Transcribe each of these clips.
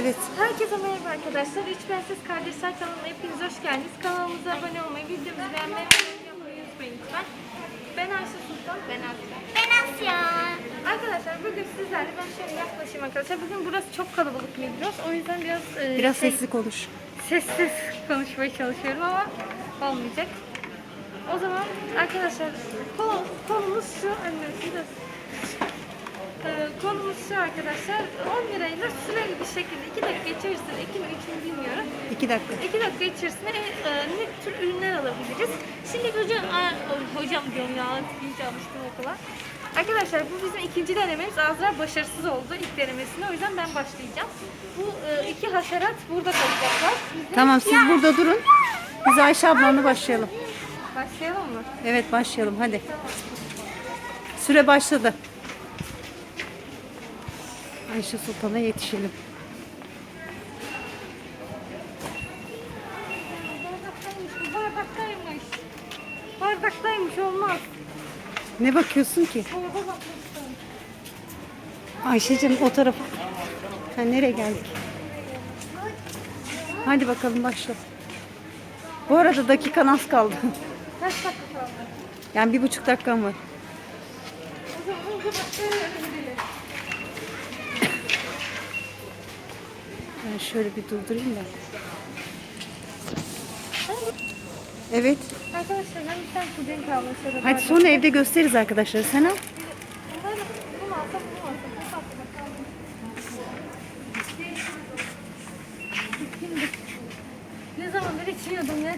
Evet. Herkese merhaba arkadaşlar. Üç Bensiz Kardeşler kanalına hepiniz hoş geldiniz. Kanalımıza abone olmayı, videomuzu beğenmeyi ve yorum yapmayı unutmayın lütfen. Ben Ayşe Sultan. Ben Asya. Ben Asya. Arkadaşlar bugün sizlerle ben şöyle yaklaşayım arkadaşlar. Bugün burası çok kalabalık Migros. O yüzden biraz e, Biraz şey, sesli konuş. sessiz konuşmaya çalışıyorum ama olmayacak. O zaman arkadaşlar konu, konumuz şu. Annem biraz ee, şu arkadaşlar 10 lirayla süreli bir şekilde 2 dakika içerisinde 2 mi 3 mü bilmiyorum. İki dakika. 2 dakika içerisinde e, ne tür ürünler alabiliriz? Şimdi hocam, aa, hocam diyorum ya iyice alıştım okula. Arkadaşlar bu bizim ikinci denememiz. Azra başarısız oldu ilk denemesinde. O yüzden ben başlayacağım. Bu e, iki haşerat burada kalacaklar. Tamam siz burada durun. Biz Ayşe ablanla başlayalım. başlayalım mı? Evet başlayalım hadi. Süre başladı. Ayşe Sultan'a yetişelim. Bardaktaymış, bardaktaymış. Bardaktaymış olmaz. Ne bakıyorsun ki? Dolaba bakmıştım. Ayşe'cim o tarafa. Ha, nereye geldik? Hadi bakalım başla. Bu arada dakikan az kaldı. Kaç dakika kaldı? Yani bir buçuk dakikan var. Ben şöyle bir durdurayım da. Evet. Arkadaşlar ben bir tane puding. Şöyle Hadi sonra evde gösteririz arkadaşlar. Sen al. Ne zamandır içmiyordum ya.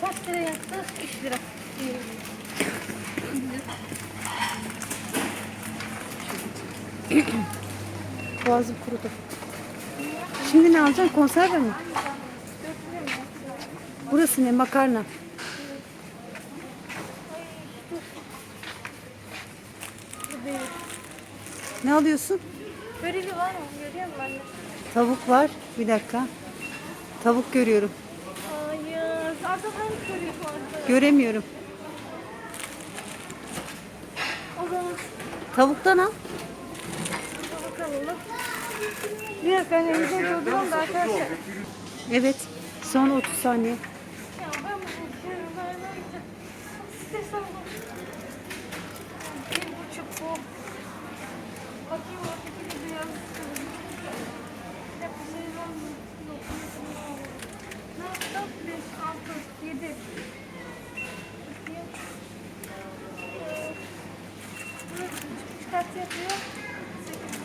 Kaç lira yaptı? 3 lira. Boğazım kurudu. Şimdi ne alacaksın? Konserve mi? Burası ne? Makarna. Ne alıyorsun? Börülü var mı? Görüyor musun anne? Tavuk var. Bir dakika. Tavuk görüyorum. Hayır. Hangi börülü vardı? Göremiyorum. O zaman Tavuktan al. tavuk alalım. Bir dakika anne. De durduralım da arkadaşlar. Evet. Son 30 saniye. Ya ben bunu istiyorum. Ben böyle stres oldum. Bir buçuk bu. Bakayım o şekilde beyaz istedim. Bir dakika şey var mı? Yok. Ne yaptım? Beş, altı, yedi. Bakayım. Ee, burası üç kat yapıyor. Sekiz.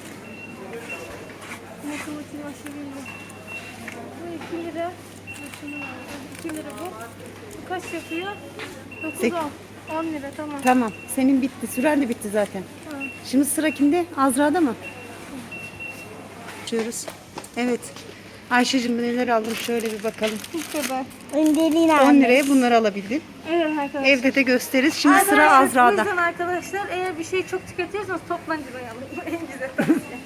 Matematiğim aşırı iyi. Bu 2 lira. Şunu aldım. 2 lira bu. Yapıyor? 9 Sek- 10. 10 lira tamam. Tamam. Senin bitti. Süren de bitti zaten. Tamam. Şimdi sıra kimde? Azra'da mı? Açıyoruz. Evet. Ayşe'cim neler aldım şöyle bir bakalım. Bu kadar. Öndeliğini 10 liraya bunları alabildim. Evet arkadaşlar. Evde de gösteririz. Şimdi sıra Arkadaşlar, bu Azra'da. yüzden arkadaşlar eğer bir şeyi çok tüketiyorsanız toptan ciroya alın. Bu en güzel tavsiye.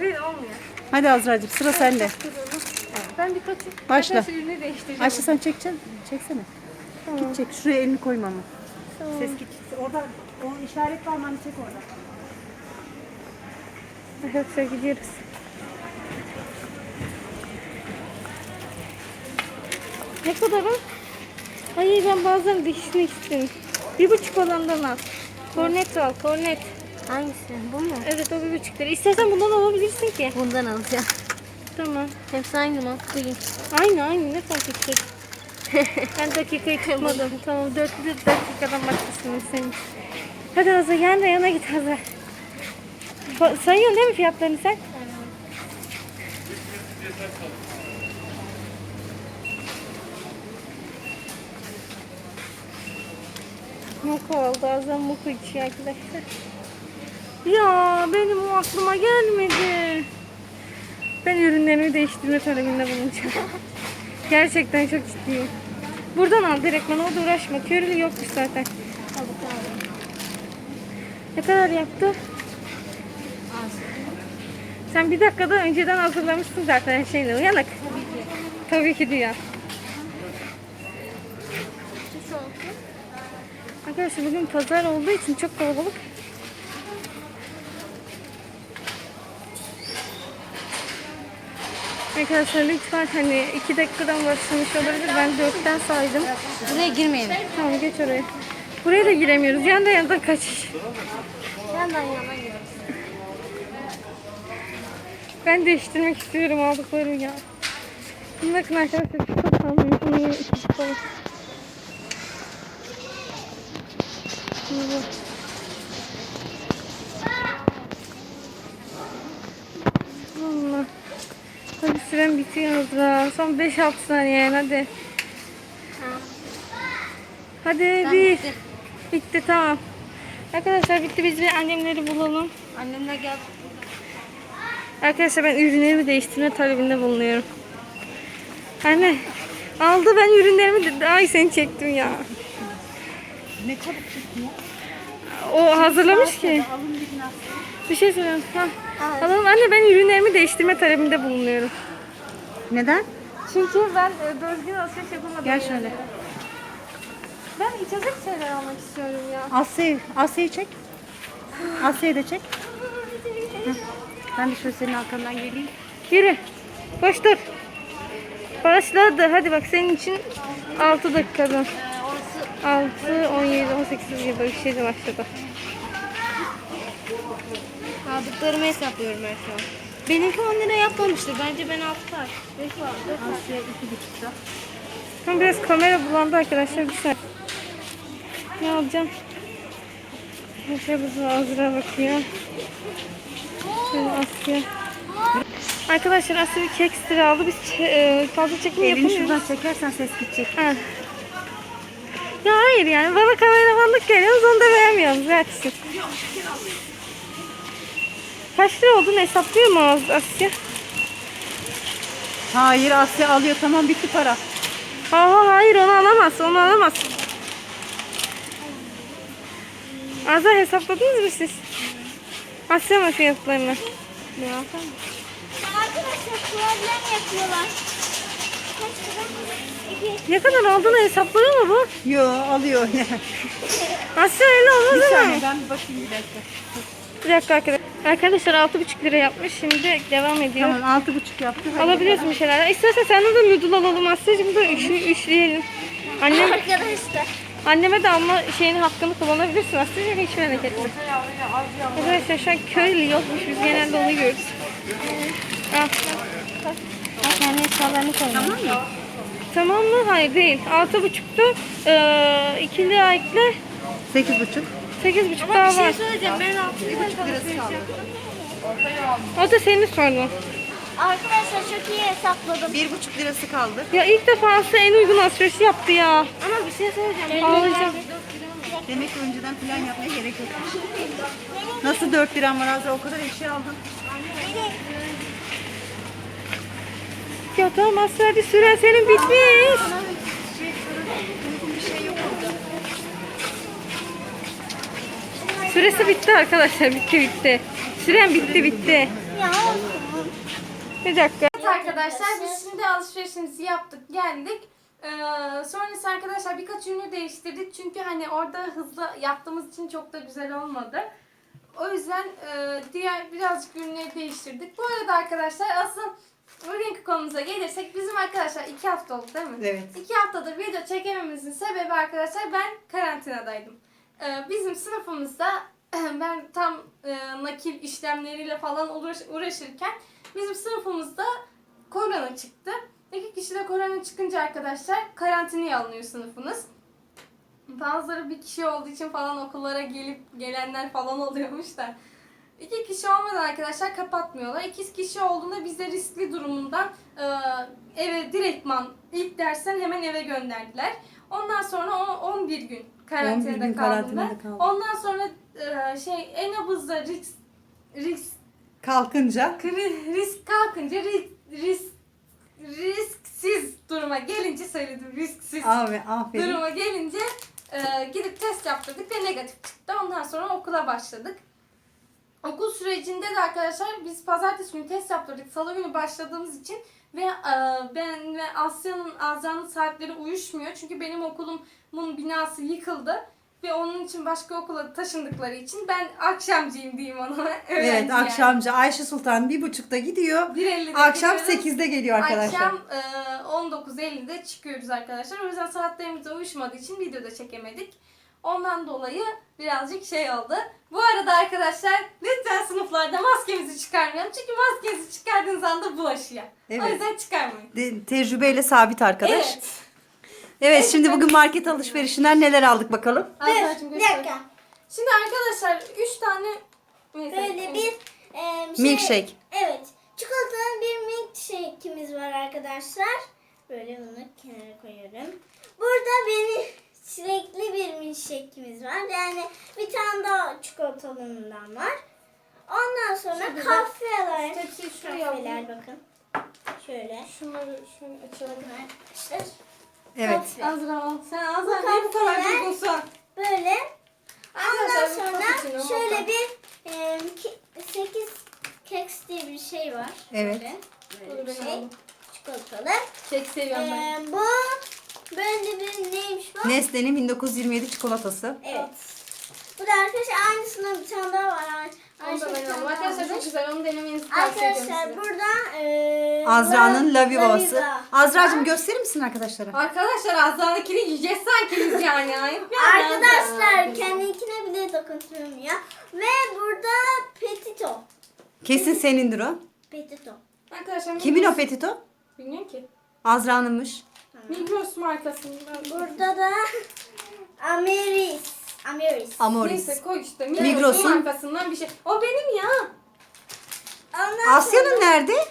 Böyle olmuyor. Hadi Azra'cığım sıra sende. Ben birkaç Başla. arkadaşlar ürünü değiştireceğim. Ayşe sen çekeceksin. Çeksene. Git çek. Şuraya elini koyma ama. Ses git. Orada o işaret var mı? Hani çek orada. Yoksa gidiyoruz. Ne kadar o? Ay ben bazen değiştirmek istiyorum. Bir buçuk olandan al. Kornet al, kornet. Hangisi? Bu mu? Evet o bir buçuk lira. İstersen bundan alabilirsin ki. Bundan alacağım. Tamam. Hepsi aynı mı? Aynı aynı ne fark edecek? ben dakikayı tutmadım. tamam dört bir dakikadan başlasın senin. Hadi Hazar yan yana git Hazar. Sayıyorsun değil mi fiyatlarını sen? Moka aldı. Azam moka içiyor arkadaşlar. Ya benim o aklıma gelmedi. Ben ürünlerimi değiştirme talebinde bulunacağım. Gerçekten çok ciddiyim. Buradan al direkt bana o da uğraşma. Körülü yokmuş zaten. Ne kadar yaptı? Az. Sen bir dakikada önceden hazırlamışsın zaten her şeyini. Uyanık. Tabii ki diyor. Şu olsun. Arkadaşlar bugün pazar olduğu için çok kalabalık. Arkadaşlar lütfen hani 2 dakikadan başlamış olabilir. Ben 4'ten saydım. Buraya girmeyelim. Tamam geç oraya. Buraya da giremiyoruz. Yandan yandan kaçış. Yandan yana gidiyoruz. Ben değiştirmek istiyorum aldıklarımı ya. Bakın arkadaşlar çok sanmıyorum. Bunu yeni ikisi falan. Şimdi bu. Allah. Hadi bitiyor Azra. Son 5-6 saniye hadi. Hadi bir. bitti. Bitti tamam. Arkadaşlar bitti biz bir annemleri bulalım. Annemle gel. Arkadaşlar ben ürünlerimi değiştirme talebinde bulunuyorum. Anne aldı ben ürünlerimi de ay seni çektim ya. Ne çabuk çıktı ya. O hazırlamış ki. Bir şey söyleyeyim. Ha. Alalım anne ben ürünlerimi değiştirme talebinde bulunuyorum. Neden? Çünkü ben e, düzgün alışveriş yapamadım. Gel şöyle. Ben içecek şeyler almak istiyorum ya. Asya'yı, Asya'yı çek. Asya'yı da çek. Heh. Ben de şöyle senin arkandan geleyim. Yürü. Koş dur. Başladı. Hadi bak senin için 6 dakikada. 6, 17, 18 gibi bir şey de başladı. Aldıklarımı hesaplıyorum ben şu an. Benimki 10 lira yapmamıştır. Bence ben 6 var. 5 var. Asya iki buçukta. Ama biraz kamera bulandı arkadaşlar. Bir saniye. Ne alacağım? Şey bu Azra bakıyor. Şöyle Asya. Arkadaşlar Asya bir kek sıra aldı. Biz e, fazla çekim Elini yapamıyoruz. şuradan çekersen ses gidecek. Ha. Ya hayır yani bana kameramanlık geliyoruz onu da beğenmiyoruz. Gerçekten. Kaç lira olduğunu hesaplıyor mu Asya? Hayır Asya alıyor tamam bitti para. Aa, hayır onu alamaz. Onu alamaz. Azar hesapladınız mı siz? Asya mı fiyatlarını? Ne yapalım? Arkadaşlar problem yapıyorlar. Ne kadar olduğunu hesaplıyor mu bu? Yo alıyor. Asya öyle bir olmaz ama. saniye ben bir bakayım bir dakika. Bir dakika arkadaşlar. Arkadaşlar 6,5 lira yapmış. Şimdi devam ediyor. Tamam altı buçuk yaptı. Alabiliyorsun bir şeyler. İstersen senden de noodle alalım Asya'cığım da üçlü, üçleyelim. Annem, Arkadaşlar. anneme de alma şeyini hakkını kullanabilirsin Asya'cığım hiç merak etme. Arkadaşlar şu an köylü yokmuş. Biz genelde onu görürüz. Al. Bak kendi eşyalarını koyma. Tamam mı? Tamam mı? Hayır değil. Altı buçuktu. Ee, ikili ayakla Sekiz buçuk. Sekiz buçuk daha Bir şey var. söyleyeceğim. Ben 6 Lirası kaldı. O da senin sorunun. Arkadaşlar çok iyi hesapladım. Bir buçuk lirası kaldı. Ya ilk defa Asya en uygun alışveriş yaptı ya. Ama bir şey söyleyeceğim. Ağlayacağım. Demek ki önceden plan yapmaya gerek yok. Nasıl 4 liram var Azra? O kadar eşya aldın. Ya tamam Asya hadi süren senin bitmiş. Süresi bitti arkadaşlar. Bitti bitti. Süren bitti bitti. Ya olsun. Bir dakika. Evet arkadaşlar biz şimdi alışverişimizi yaptık geldik. Ee, sonrası arkadaşlar birkaç ürünü değiştirdik. Çünkü hani orada hızlı yaptığımız için çok da güzel olmadı. O yüzden e, diğer birazcık ürünleri değiştirdik. Bu arada arkadaşlar asıl bugünkü konumuza gelirsek bizim arkadaşlar iki hafta oldu değil mi? Evet. İki haftadır video çekememizin sebebi arkadaşlar ben karantinadaydım. Ee, bizim sınıfımızda ben tam e, nakil işlemleriyle falan uğraş- uğraşırken bizim sınıfımızda korona çıktı. İki kişi de korona çıkınca arkadaşlar karantinaya alınıyor sınıfınız. Bazıları bir kişi olduğu için falan okullara gelip gelenler falan oluyormuş da. İki kişi olmadan arkadaşlar kapatmıyorlar. İki kişi olduğunda bize riskli durumundan e, eve direktman ilk dersten hemen eve gönderdiler. Ondan sonra o 11 gün karantinada 11 gün kaldım ben. kaldım. Ondan sonra e, şey en abızda risk risk Kalkınca Kri- risk kalkınca risk, risk risksiz duruma gelince söyledim risksiz abi aferin. duruma gelince e, gidip test yaptırdık ve negatif çıktı. Ondan sonra okula başladık. Okul sürecinde de arkadaşlar biz pazartesi günü test yaptırdık. Salı günü başladığımız için ve e, ben ve Asya'nın Azra'nın saatleri uyuşmuyor. Çünkü benim okulumun binası yıkıldı. Ve onun için başka okula taşındıkları için ben akşamcıyım diyeyim ona. Evet yani. akşamcı Ayşe Sultan bir buçukta gidiyor. 1.50'de Akşam. 8'de geliyor arkadaşlar. Akşam e, 19.50'de çıkıyoruz arkadaşlar. O yüzden saatlerimiz de uyuşmadığı için videoda çekemedik. Ondan dolayı birazcık şey oldu. Bu arada arkadaşlar lütfen sınıflarda maskemizi çıkarmayalım. Çünkü maskenizi çıkardığınız anda bulaşıyor. O Evet. yüzden çıkarmayın. De- tecrübeyle sabit arkadaş. Evet, Evet. şimdi bugün market alışverişinden neler aldık bakalım. Azra'cığım Bir dakika. Şimdi arkadaşlar 3 tane neyse, Böyle bir e, şey, Milkshake. Evet. Çikolatalı bir milkshake'imiz var arkadaşlar. Böyle bunu kenara koyuyorum. Burada benim çilekli bir milkshake'imiz var. Yani bir tane daha çikolatalından var. Ondan sonra Şurada da kahveler. Kahveler bakın. Şöyle. Şunları şöyle açalım. Arkadaşlar. Evet. Azra al. Sen Azra niye bu kadar kahveler- durgunsun? Böyle. Ondan Arkadaşlar, sonra cappuccino, şöyle mocha. bir e, 8 keks diye bir şey var. Evet. Böyle, Bunu böyle bir ben şey. aldım. Çikolatalı. Kek seviyorum ben. Bu böyle bir neymiş bu? Nesle'nin 1927 çikolatası. Evet. Bu da arkadaşlar aynısından bir tane daha var. Ay- Onu da ben daha Arkadaşlar çok almış. güzel. Onu denemenizi tavsiye ediyorum Arkadaşlar size. burada e, Azra'nın La- lavivası. Laviva. Azra'cığım gösterir misin arkadaşlara? Arkadaşlar Azra'dakini yiyeceğiz sanki biz yani. Ayıp yani. Arkadaşlar kendininkine bile dokunturmuyor. Ve burada petito. Kesin senindir o. Petito. Arkadaşlar Kimin o petito? Bilmiyorum ki. Azra'nınmış. Migros markasından. Burada da Ameris. Ameris. Amoris. Neyse koy işte. Migros'un- Migros'un markasından bir şey. O benim ya. Ondan Asya'nın sonra- nerede?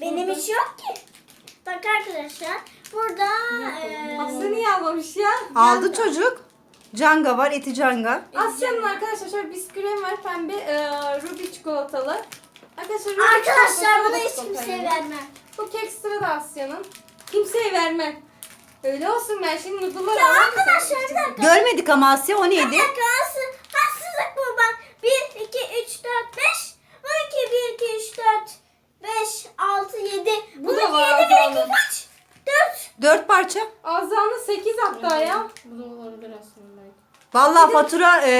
Benim hiç yok ki. Bak arkadaşlar. Burada e, Aslı niye almamış ya? Aldı çocuk. Canga var, eti canga. Asya'nın arkadaşlar şöyle bisküvi var pembe e, ruby çikolatalı. Arkadaşlar ruby Arkadaşlar çikolatalı bunu hiç çikolata kimseye yani. vermem. Bu kek sıra da Asya'nın. Kimseye vermem. Öyle olsun ben şimdi noodle'lar Ya arkadaşlar bir dakika. Görmedik ama Asya o Bir neydi? dakika haksız, haksızlık bu bak. 1, 2, 3, 4, 5. 12, 1, 2, 3, 4, 5, 6, 7. Bu da 2, var 7, 1, 2 Azra'nın. kaç? 4. Dört parça. Azra'nın 8 hatta ya. Bu da olabilir aslında belki. Vallahi fatura e,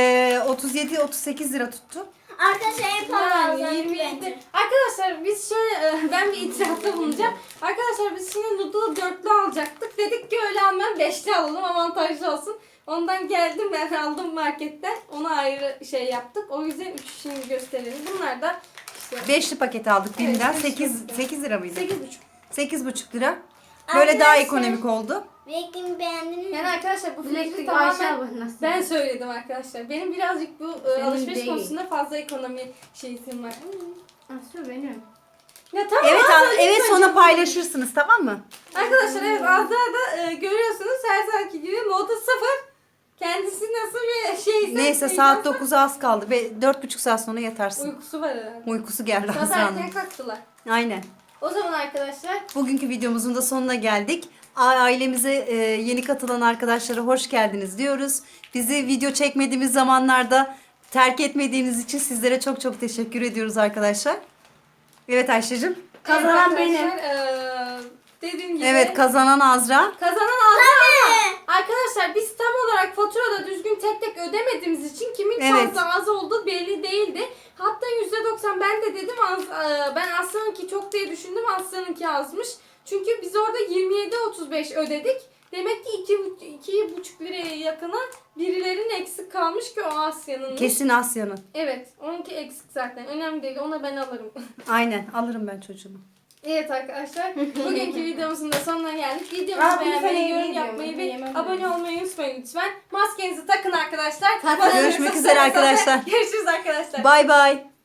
37-38 lira tuttu. Arkadaşlar en pahalı Yani yani 27. Arkadaşlar biz şöyle e, ben bir itirafta bulunacağım. Arkadaşlar biz şimdi noodle'ı dörtlü alacaktık. Dedik ki öyle almayalım beşli alalım avantajlı olsun. Ondan geldim ben aldım marketten. Ona ayrı şey yaptık. O yüzden üç şimdi gösterelim. Bunlar da işte Beşli paket aldık birinden. beşli 8, paket. 8 lira mıydı? 8,5. 8,5 lira. Böyle daha Arkadaşlar- ekonomik oldu. Renkimi beğendiniz mi? Yani arkadaşlar bu fikri Bileklik Ayşe tamamen nasıl? ben söyledim arkadaşlar. Benim birazcık bu e, Senin alışveriş değil. konusunda fazla ekonomi şeysim var. Aslı benim. Ya tamam Evet, Azra, a- evet sonra paylaşırsınız tamam mı? Arkadaşlar evet Azra da e, görüyorsunuz her zamanki gibi moda sıfır. Kendisi nasıl bir şeyse. Neyse saat 9'a az kaldı. Ve 4,5 saat sonra yatarsın. Uykusu var herhalde. Uykusu geldi Sabah Azra'nın. erken kalktılar. Aynen. O zaman arkadaşlar Bugünkü videomuzun da sonuna geldik. Ailemize e, yeni katılan arkadaşlara hoş geldiniz diyoruz. Bizi video çekmediğimiz zamanlarda terk etmediğiniz için sizlere çok çok teşekkür ediyoruz arkadaşlar. Evet Ayşe'cim. Kazanan evet benim. arkadaşlar, e, dediğim gibi. Evet kazanan Azra. Kazanan Azra ama arkadaşlar biz tam olarak faturada düzgün tek tek ödemediğimiz için kimin Evet. fazla az olduğu belli değildi. Hatta %90 ben de dedim Az- e, ben Aslı'nınki çok diye düşündüm Aslı'nınki azmış. Çünkü biz orada 27.35 ödedik. Demek ki 2,5 liraya yakına birilerinin eksik kalmış ki o Asya'nın. Kesin Asya'nın. Evet onunki eksik zaten. Önemli değil ona ben alırım. Aynen alırım ben çocuğumu. Evet arkadaşlar bugünkü videomuzun da sonuna geldik. Videomuzu beğenmeyi, yorum yapmayı ve abone olmayı unutmayın lütfen. Maskenizi takın arkadaşlar. Takın. Görüşmek üzere arkadaşlar. Görüşürüz arkadaşlar. Bay bay.